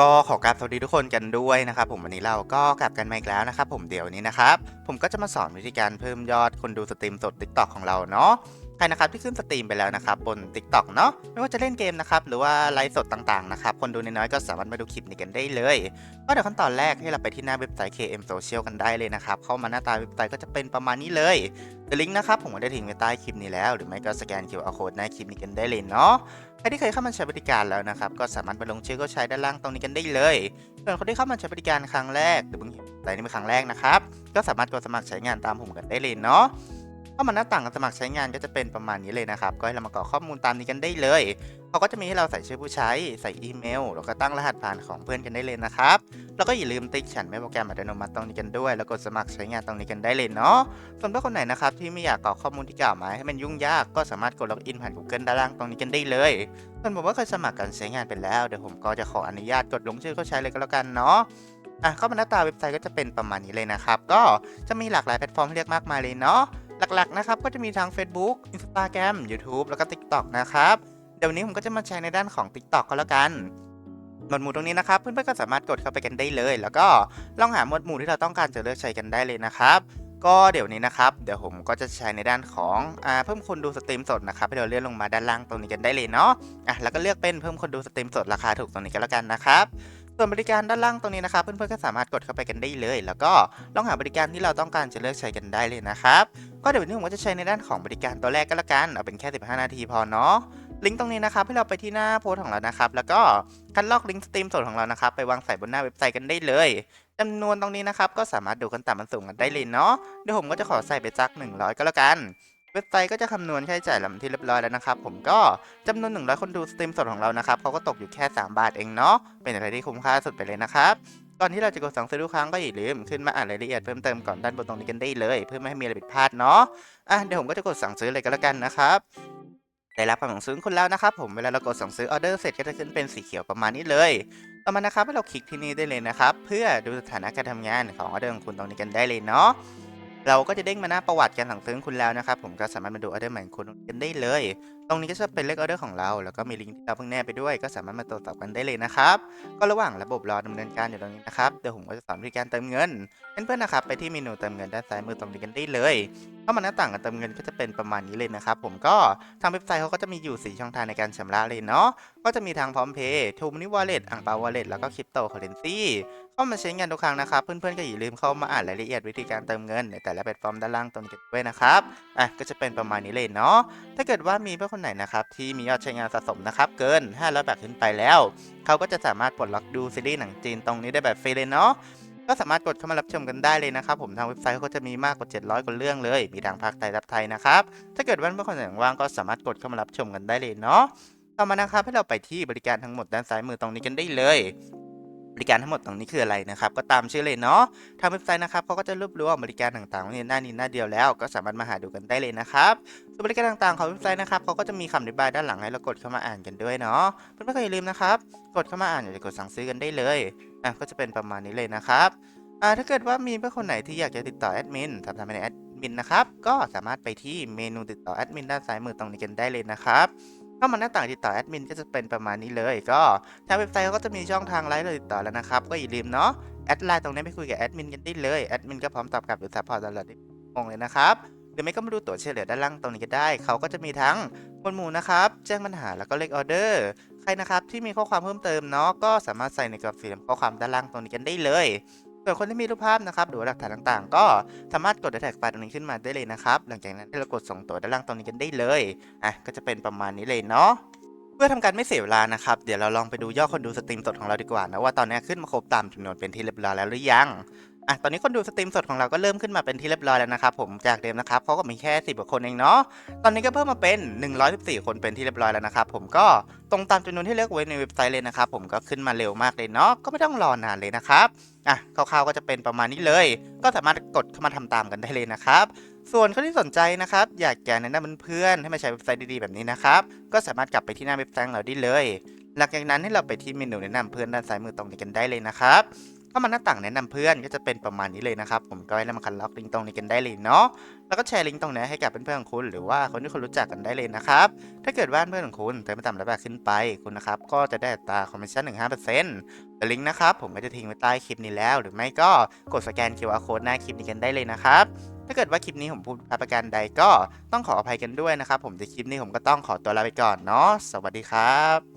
ก็ขอกราบสวัสดีทุกคนกันด้วยนะครับผมวันนี้เราก็กลับกันมาอีกแล้วนะครับผมเดี๋ยวนี้นะครับผมก็จะมาสอนวิธีการเพิ่มยอดคนดูสตรีมสด TikTok ของเราเนาะใครนะครับที่ขึ้นสตรีมไปแล้วนะครับบน TikTok เนาะไม่ว่าจะเล่นเกมนะครับหรือว่าไลฟ์สดต่างๆนะครับคนดูน้อยๆก็สามารถมาดูคลิปนี้กันได้เลยก็เดี๋ยวขั้นตอนแรกให้เราไปที่หน้าเว็บไซต์ KM Social กันได้เลยนะครับเข้ามาหน้าตาเว็บไซต์ก็จะเป็นประมาณนี้เลยเดี๋ยวลิงก์นะครับผมก็ได้ทิ้งไว้ใต้คลิปนี้แล้ว หรือไม่ก็สแกน QR code หน้าคลิปนี้กันได้เลยเนาะ ครที่เคยเข้ามาใช้บริการแล้วนะครับ ก็สามารถไปลงชื่อก็ใช้ด้านล่างตรงนี้กันได้เลยส่วนคนที่เข้ามาใช้บริการครั้งแรกหรือเพิ่งเห็นอะไรนี่เป็นครั้งแรกนะครับ ก็สามารถกดสมัครใช้งานตามผมกันได้เลยเนาะ เข้ามาหน้าต่างการสมัครใช้งานก็จะเป็นประมาณนี้เลยนะครับ ก็ให้เรามากรอกข้อมูลตามนี้กันได้เลย เขาก็จะมีให้เราใส่ชื่อผู้ใช้ ใส่อีเมล แล้วก็ตั้งรหัสผ่านของเพื่อนกันได้เลยนะครับ แล้วก็อย่าลืมติ๊กฉันไม่โปรแกรมอัตโนมัติตรงนี้กันด้วย แล้วกดสมัครใช้งานตรงนี้กันได้เลยเนาะส่วนถ้าคนไหนนะครับที่ไม่อยากกรอกข้อมูลที่กล่าวมาให้มันยุ่งยาก ก็สามารถกดล็อกอินผ่าน Google ด้านล่างตรงนี้กันได้เลยส่วนผมว่าเคยสมัครการใช้งานไปแล้ว เดี๋ยวผมก็จะขออนุญาตกดลงชื่อเข้าใช้เลยก็แล้วกันเนาะอะเข้ามาหน้าตาเว็บไซต์ก็จะเป็นประมาณนี้เลยนะครับ ก็จะมีหลากหลายแพลตฟอร์มให้เลือกมากมายเลยเนาะ หลักๆนะครับก็จะมีทั้ง Facebook Instagram YouTube แล้วก็ TikTok นะครับ เดี๋ยววันนี้ผมก็จะมาแชร์ในด้านของ TikTok ก็แล้วกันหมวดหมู่ตรงนี้นะครับ เพื่อนๆก็สามารถกดเข้าไปกันได้เลย แล้วก็ลองหาหมวดหมู่ที่เราต้องการจะเลือกใช้กันได้เลยนะครับ ก็เดี๋ยวนี้นะครับ เดี๋ยวผมก็จะใช้ในด้านของอ่าเพิ่มคนดูสตรีมสดนะครับให้เราเลื่อนลงมาด้านล่างตรงนี้กันได้เลยเนาะอะแล้วก็เลือกเป็นเพิ่มคนดูสตรีมสดราคาถูกตรงนี้กันแล้วกันนะครับ ส่วนบริการด้านล่างตรงนี้นะครับเพื่อนๆก็สามารถกดเข้าไปกันได้เลย แล้วก็ลองหาบริการที่เราต้องการจะเลือกใช้กันได้เลยนะครับก็เดี๋ยววันนี้ผมก็จะใช้ในด้านของบริการตัวแรกก็แล้วกันเอาเป็นแค่ 15 นาทีพอเนาะลิงก์ตรงนี้นะครับให้เราไปที่หน้าโพสของเรานะครับแล้วก็คัดลอกลิงก์สตรีมสดของเรานะครับไปวางใส่บนหน้าเว็บไซต์กันได้เลยจำนวนตรงนี้นะครับก็สามารถดูกันตามมันสูงกันได้เลยเนาะเดี๋ยวผมก็จะขอใส่ไปสัก 100 ก็แล้วกัน เว็บไซต์ก็จะคำนวณค่าใช้จ่ายหลำที่เรียบร้อยแล้วนะครับ ผมก็จำนวน 100 คนดูสตรีมสดของเรานะครับเขาก็ตกอยู่แค่ 3 บาทเองเนาะเป็นอะไรที่คุ้มค่าสุดไปเลยนะครับก่อนที่เราจะกดสั่งซื้อทุกครั้งก็อย่าลืมขึ้นมาอ่านรายละเอียดเพิ่มเติมก่อนด้านบนตรงนี้กันได้เลย เพื่อไม่ให้มีอะไรผิดพลาดเนาะอะเดี๋ยวผมก็จะกดสั่งซื้อเลยก็แล้วกันนะครับได้รับคำสั่งซื้อคุณแล้วนะครับผมเวลาเรากดสั่งซื้อออเดอร์เสร็จก็จะขึ้นเป็นสีเขียวประมาณนี้เลยต่อมานะครับให้เราคลิกที่นี่ได้เลยนะครับ เพื่อดูสถานะการทำงานของออเดอร์ของคุณตรงนี้กันได้เลยเนาะ เราก็จะเด้งมาหน้าประวัติการสั่งซื้อของคุณแล้วนะครับผมก็สามารถมาดูออเดอร์ใหม่ของคุณกันได้เลย ตรงนี้ก็จะเป็นเลขออเดอร์ของเรา แล้วก็มีลิงก์ที่เราเพิ่งแนบไปด้วย ก็สามารถมาตรวจสอบกันได้เลยนะครับ ก็ระหว่างระบบรอดำเนินการอยู่ตรงนี้นะครับ เดี๋ยวผมก็จะสอนวิธีการเติมเงิน เพื่อนๆนะครับ ไปที่เมนูเติมเงินด้านซ้ายมือตรงนี้กันได้เลยเข้ามาหน้าต่างการเติมเงินก็จะเป็นประมาณนี้เลยนะครับ ผมก็ทางเว็บไซต์เขาก็จะมีอยู่ 4 ช่องทางในการชำระเลยเนาะ ก็จะมีทางพร้อมเพย์ทูมนิวอลเล็ตอ่างเปาวอลเล็ตแล้วก็คริปโตเคอเรนซีเข้ามาใช้งานทุกครั้งนะครับ เพื่อนๆก็อย่าลืมเข้ามาอ่านรายละเอียดวิธีการเติมเงินในแต่ละแพลตฟอร์มด้านล่างตรงนี้ด้วยนะครับ อะก็จะเป็นประมาณนี้เลยเนาะ ถ้าเกิดว่ามีเพื่อนคนไหนนะครับที่มียอดใช้งานสะสมนะครับเกิน 500 บาทขึ้นไปแล้ว เขาก็จะสามารถปลดล็อกดูซีรีส์หนังจีนตรงนี้ได้แบบฟรีเลยเนาะก็สามารถกดเข้ามารับชมกันได้เลยนะครับผมทางเว็บไซต์เขาก็จะมีมากกว่า 700กว่าเรื่องเลย มีทางภาคไทยรับไทยนะครับ ถ้าเกิดว่าเพื่อนคนไหนว่างก็สามารถกดเข้ามารับชมกันได้เลยเนาะต่อมานะครับให้เราไปที่บริการทั้งหมดด้านซ้ายมือตรงนี้กันได้เลย บริการทั้งหมดตรงนี้คืออะไรนะครับ ก็ตามชื่อเลยเนาะทางเว็บไซต์นะครับเขาก็จะรวบรวมบริการต่างๆไว้ในหน้านี้หน้าเดียวแล้วก็สามารถมาหาดูกันได้เลยนะครับส่วนบริการต่างๆของเว็บไซต์นะครับเขาก็จะมีคำอธิบายด้านหลังให้เรากดเข้ามาอ่านกันด้วยเนาะเพื่อนๆก็อย่าลืมนะครับกดเข้ามาอ่านอย่าลืมกดสั่งซื้อกันได้เลยอะก็จะเป็นประมาณนี้เลยนะครับอ่าถ้าเกิดว่ามีเพื่อนคนไหนที่อยากจะติดต่อแอดมินสามารถไปในแอดมินนะครับก็สามารถไปที่เมนูติดต่อแอดมินด้านซ้ายมือตรงนี้กันได้เลยนะครับ เข้ามาหน้าต่างติดต่อแอดมินก็จะเป็นประมาณนี้เลย ก็ทางเว็บไซต์เขาก็จะมีช่องทางไลน์เราติดต่อแล้วนะครับ ก็อย่าลืมเนาะแอดไลน์ตรงนี้ไปคุยกับแอดมินกันได้เลยแอดมินก็พร้อมตอบกลับหรือซัพพอร์ตตลอดงงเลยนะครับหรือไม่ก็มาดูตัวเฉลี่ยด้านล่างตรงนี้ก็ได้ เขาก็จะมีทั้งหมวดหมู่นะครับแจ้งปัญหาแล้วก็เลขออเดอร์ใครนะครับที่มีข้อความเพิ่มเติมเนาะก็สามารถใส่ในกรอบสี่เหลี่ยมข้อความด้านล่างตรงนี้กันได้เลย ส่วนคนที่มีรูปภาพนะครับหรือหลักฐานต่างๆ ก็สามารถกดแท็กไฟล์ตรงนี้ขึ้นมาได้เลยนะครับหลังจากนั้นให้เรากดส่งตัวด้านล่างตรงนี้กันได้เลยอะก็จะเป็นประมาณนี้เลยเนาะเพื่อทำการไม่เสียเวลานะครับเดี๋ยวเราลองไปดูยอดคนดูสตรีมสดของเราดีกว่านะว่าตอนนี้ขึ้นมาครบตามจำนวนเป็นที่เรียบร้อยแล้วหรือยัง อะตอนนี้คนดูสตรีมสดของเราก็เริ่มขึ้นมาเป็นที่เรียบร้อยแล้วนะครับผมจากเดิมนะครับเขาก็มีแค่ 10กว่าคนเองเนาะตอนนี้ก็เพิ่มมาเป็น 114 คนเป็นที่เรียบร้อยแล้วนะครับผมก็ตรงตามจำนวนที่เลือกไว้ในเว็บไซต์เลยนะครับผมก็ขึ้นมาเร็วมากเลยเนาะก็ไม่ต้องรอนานเลยนะครับอะคร่าวๆก็จะเป็นประมาณนี้เลย ก็สามารถกดเข้ามาทำตามกันได้เลยนะครับส่วนคนที่สนใจนะครับ อยากจะแนะนำเพื่อนๆให้มาใช้เว็บไซต์ดีๆแบบนี้นะครับก็สามารถกลับไปที่หน้าเว็บไซต์เราได้เลย หลังจากนั้นให้เราไปที่เมนูแนะนำเพื่อนด้านซ้ายมือตรงนี้กันได้เลยนะครับ เเข้ามาหน้าต่างแนะนำเพื่อนก็จะเป็นประมาณนี้เลยนะครับ ผมก็ให้นำมาคันล็อกลิงก์ตรงนี้กันได้เลยเนาะ แล้วก็แชร์ลิงก์ตรงนี้ให้กับเพื่อนๆของคุณ หรือว่าคนที่คุณรู้จักกันได้เลยนะครับ ถ้าเกิดว่าเพื่อนของคุณเติมไม่ต่ำร้อยบาทขึ้นไปคุณนะครับก็จะได้ตาคอมมิชชั่นหนึ่งห้าเปอร์เซ็นต์ลิงก์นะครับผมก็จะทิ้งไว้ใต้คลิปนี้แล้ว หรือไม่ก็กดสแกน QR code หน้าคลิปนี้กันได้เลยนะครับถ้าเกิดว่าคลิปนี้ผมพูดประการใดก็ต้องขออภัยกันด้วยนะครับ ผมในคลิปนี้ผมก็ต้องขอตัวลาไปก่อนเนาะสวัสดีครับ